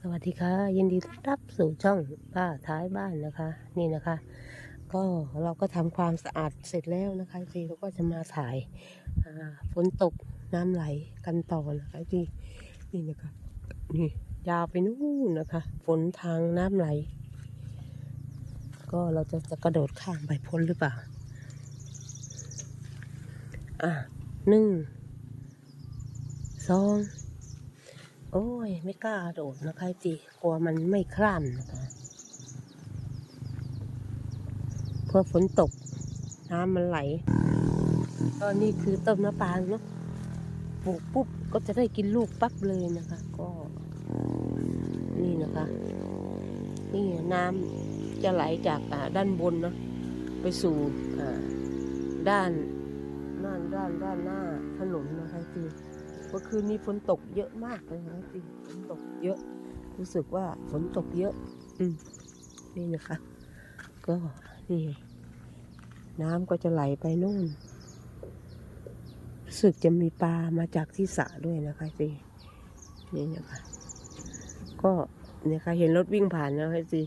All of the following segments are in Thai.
สวัสดีค่ะ ยินดีต้อนรับสู่ช่องป้าท้ายบ้านนะคะ นี่นะคะ ก็เราก็ทำความสะอาดเสร็จแล้วนะคะทีเราก็จะมาถ่ายฝนตกน้ำไหลกันต่อนะคะทีนี่นะคะนี่ยาวไปนู่นนะคะ ฝนทางน้ำไหล ก็เราจะจะกระโดดข้ามไปพ้นหรือเปล่า อะหนึ่งสอง โอ้ย ไม่กล้าโดดนะคะจีกลัวมันไม่คล่ำนะคะเพราะฝนตก น้ำมันไหลก็นี่คือต้นมะปรางเนาะปลูกปุ๊บก็จะได้กินลูกปั๊บเลยนะคะ ก็ นี่นะคะ นี่น้ำจะไหลจากด้านบนเนาะไปสู่ด้านด้านด้านด้านหน้าถนนนะคะจี เมื่อคืนนี้ฝนตกเยอะมากเลยนะจริงฝนตกเยอะ รู้สึกว่าฝนตกเยอะ อืมนี่นะคะ ก็นี่น้ำก็จะไหลไปนู่นรู้สึกจะมีปลามาจากที่สระด้วยนะคะสินี่นะคะก็เนี่ยค่ะเห็นรถวิ่งผ่านนะคะสิ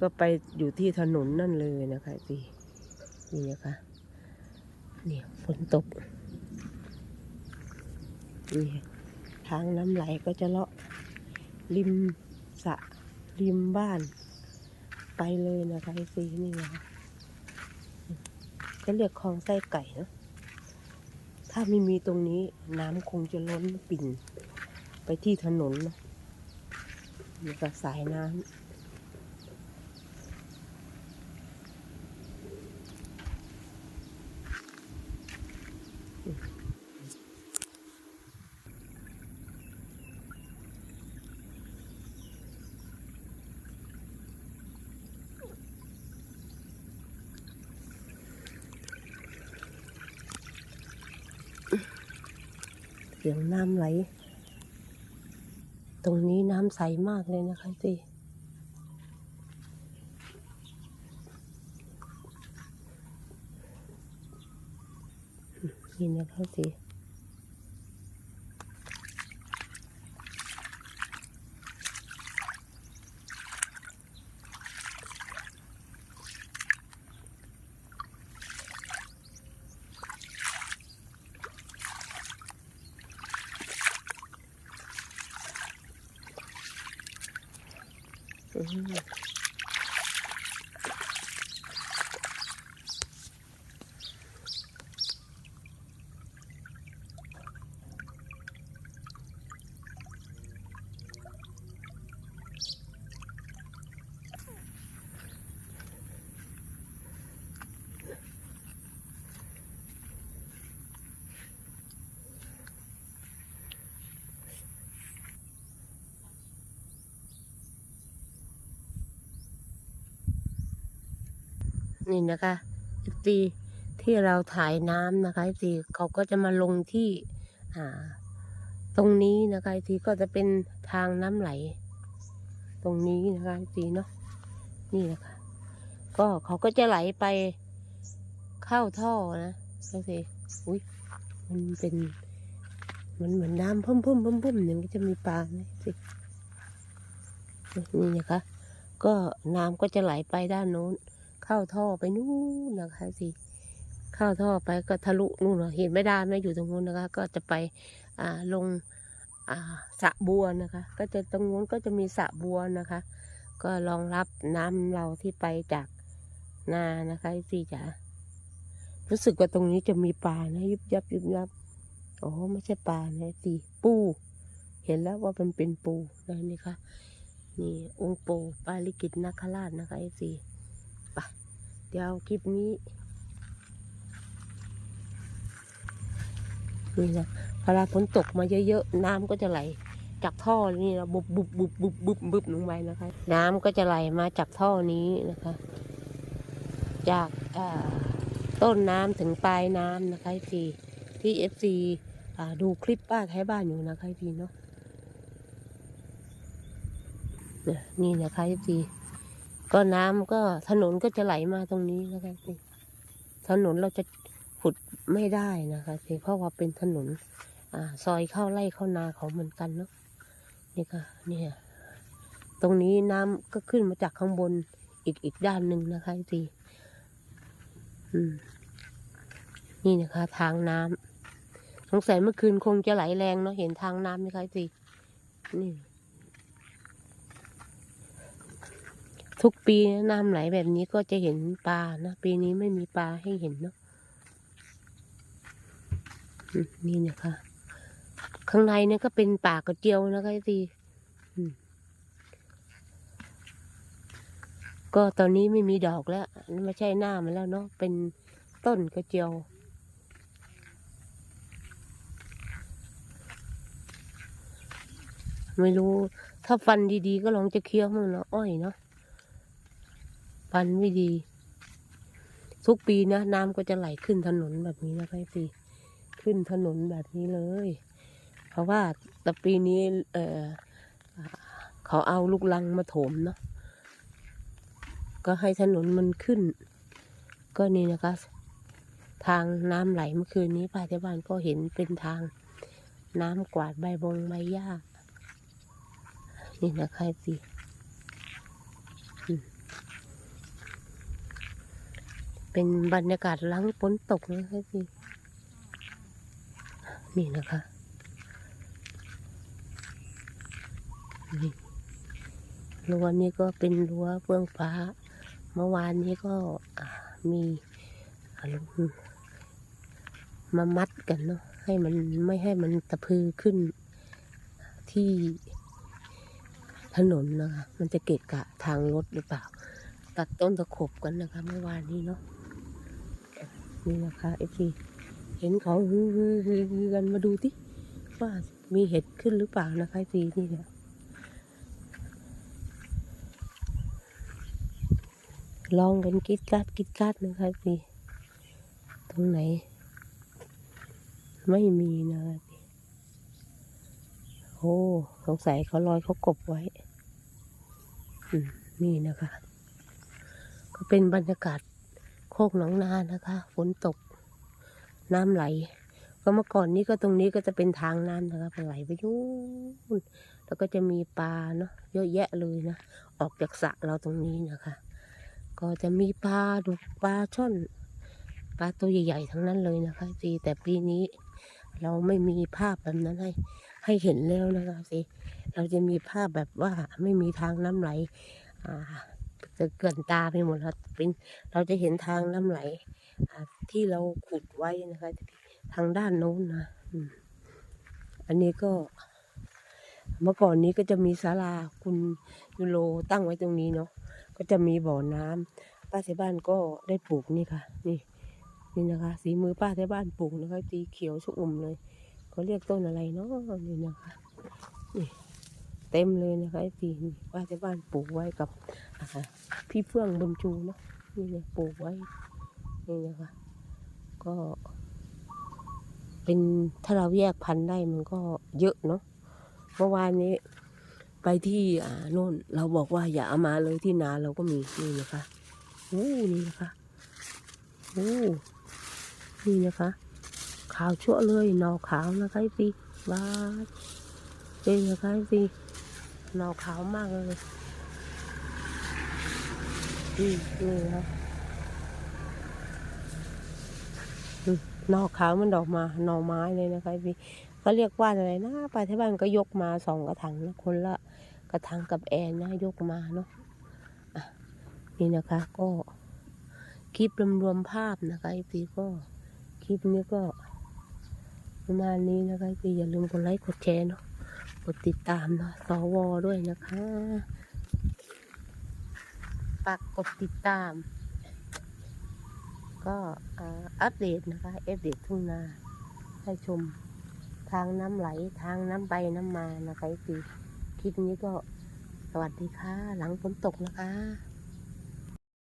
ก็ไปอยู่ที่ถนนนั่นเลยนะคะสินี่นะคะเนี่ยฝนตก นี่ทางน้ำไหลก็จะเลาะริมสะริมบ้าน ไปเลยนะคะไอซีนี่นะคะก็เรียกคลองไส้ไก่เนะถ้าไม่มีตรงนี้น้ำคงจะล้นปิ่นไปที่ถนนนะนี่ก็สายน้ำ สียงน้ำไหล ตรงนี้น้ำใสมากเลยนะคะสินี่นะคะสิ Hmm. นี่นะคะตีที่เราถ่ายน้ำนะคะตีเขาก็จะมาลงที่อ่า ตรงนี้นะคะทีก็จะเป็นทางน้ำไหล ตรงนี้นะคะทีเนาะนี่นะคะ ก็เขาก็จะไหลไปเข้าท่อนะก็สิอุ้ยมันเป็นมันเหมือนน้ำพุ่มพุ่มพุ่มพุ่มหนึ่งก็จะมีปลานะสินี่นะคะ ก็น้ำก็จะไหลไปด้านโน้น เข้าท่อไปนู่นนะคะสิเข้าท่อไปก็ทะลุนู่นเห็นไม่ได้ไม่อยู่ตรงนู้นนะคะ ก็จะไปอ่าลงอ่าสระบัวนะคะ ก็จะตรงนู้นก็จะมีสระบัวนะคะ ก็รองรับน้ำเราที่ไปจากนานะคะสิจ๋ารู้สึกว่าตรงนี้จะมีปลานะยุบยับยุบยับอ๋อไม่ใช่ปลานะสิปู เห็นแล้วว่ามันเป็นปูนะนี่ค่ะนี่องค์ปูปาลิกิตนาคราชนะคะไอซี เดี๋ยวคลิปนี้นี่นะเวลาฝนตกมาเยอะๆน้ำก็จะไหล จากท่อนี่นะบุบบุบบุบบุบบุบบุบลงไปนะคะ น้ำก็จะไหลมาจากท่อนี้นะคะ จากต้นน้ำถึงปลายน้ำนะคะทีที่เอฟซีดูคลิปป้าท้ายบ้านอยู่นะคะทีเนาะนี่นะคะเอฟซี ก็น้ำก็ถนนก็จะไหลมาตรงนี้นะคะทีถนนเราจะขุดไม่ได้นะคะทีเพราะว่าเป็นถนน อ่า ซอยเข้าไร่เข้านาเขาเหมือนกันเนาะนี่ค่ะเนี่ยตรงนี้น้ำก็ขึ้นมาจากข้างบนอีกอีกด้านหนึ่งนะคะทีอืมนี่นะคะ ทางน้ำสงสัยเมื่อคืนคงจะไหลแรงเนาะเห็นทางน้ำไหมคะทีนี่ ทุกปีน้ำไหลแบบนี้ก็จะเห็นปลานะ ปีนี้ไม่มีปลาให้เห็นเนาะนี่นะคะ ข้างในเนี่ยก็เป็นป่ากระเจียวนะคะทีก็ตอนนี้ไม่มีดอกแล้วไม่ใช่หน้ามันแล้วเนาะเป็นต้นกระเจียวไม่รู้ ถ้าฟันดีๆ ก็ลองจะเคี้ยวมันเนาะอ้อยเนาะ ฟันไม่ดี ทุกปีนะน้ำก็จะไหลขึ้นถนนแบบนี้นะคะพี่ขึ้นถนนแบบนี้เลย เพราะว่าแต่ปีนี้เออเขาเอาลูกลังมาถมเนาะก็ให้ถนนมันขึ้น ก็นี่นะคะ ทางน้ำไหลเมื่อคืนนี้ป้าที่บ้านก็เห็นเป็นทางน้ำกวาดใบบงใบหญ้านี่นะคะสิอืม เป็นบรรยากาศหลังฝนตกนะคะสินี่นะคะนี่รั้วนี้ก็เป็นรั้วเฟื่องฟ้า เมื่อวานนี้ก็มีมามัดกันเนาะให้มันไม่ให้มันตะพือขึ้นที่ถนนนะคะมันจะเกะกะทางรถหรือเปล่า ตัดต้นตะขบกันนะคะเมื่อวานนี้เนาะ นี่นะคะไอพีเห็นเขาฮือฮือฮือกันมาดูที่ว่ามีเห็ดขึ้นหรือเปล่านะคะไอพีนี่เนี่ยลองกันกิดกัดกิดกัดนะคะไอพีตรงไหน ไม่มีนะคะพี่โอ้สงสัยเขาลอยเขากบไว้อืมนี่นะคะ ก็เป็นบรรยากาศ โคกหนองนานะคะ ฝนตกน้ำไหล ก็เมื่อก่อนนี้ก็ตรงนี้ก็จะเป็นทางน้ำนะคะไหลไปนู่นแล้วก็จะมีปลาเนาะเยอะแยะเลยนะ ออกจากสระเราตรงนี้นะคะ ก็จะมีปลาดุกปลาช่อนปลาตัวใหญ่ๆทั้งนั้นเลยนะคะสิแต่ปีนี้เราไม่มีภาพแบบนั้นให้ให้เห็นแล้วนะคะสิเราจะมีภาพแบบว่าไม่มีทางน้ำไหลอ่า จะเกินตาไปหมดแล้วเป็นเราจะเห็นทางน้ำไหลที่เราขุดไว้นะคะ ทางด้านโน้นนะอันนี้ก็ เมื่อก่อนนี้ก็จะมีศาลาคุณยูโรตั้งไว้ตรงนี้เนาะก็จะมีบ่อน้ำป้าที่บ้านก็ได้ปลูกนี่ค่ะ นี่ นี่นะคะ สีมือป้าที่บ้านปลูกนะคะสีเขียวชอุ่มเลยเขาเรียกต้นอะไรเนาะนี่นะคะนี่เต็มเลยนะคะสีป้าที่บ้านปลูกไว้กับ อ่าพี่เฟื่องบุญชูเนาะนี่เนี่ยปลูกไว้นี่นะคะก็เป็นถ้าเราแยกพันธุ์ได้มันก็เยอะเนาะเมื่อวานนี้ไปที่อ่าโน่นเราบอกว่าอย่าเอามาเลยที่นาเราก็มีนี่นะคะโอ้นี่นะคะโอ้นี่นะคะ ขาวชั่วเลยหนอขาวนะคะไอ้ปีบ้าเป็นนะคะไอ้ปีหนอขาวมากเลย นี่คะอืมหนอขาวมันดอกมา หนอไม้เลยนะคะไอ้ปีก็เรียกว่าอะไรนะไปที่บ้านก็ยกมาสองกระถางนะคนละกระถางกับแอนนะยกมาเนาะะนี่นะคะก็คลิปรวมๆภาพนะคะไอพีก็คลิปนี้ก็ประมาณนี้นะคะพี่อย่าลืมกดไลค์กดแชร์เนาะกดติดตามเนาะสวด้วยนะคะ ฝากกดติดตาม ก็อัปเดตนะคะอัปเดตทุ่งนาให้ชมทางน้ำไหลทางน้ำไปน้ำมานะคะพี่คลิปนี้ก็สวัสดีค่ะ หลังฝนตกนะคะ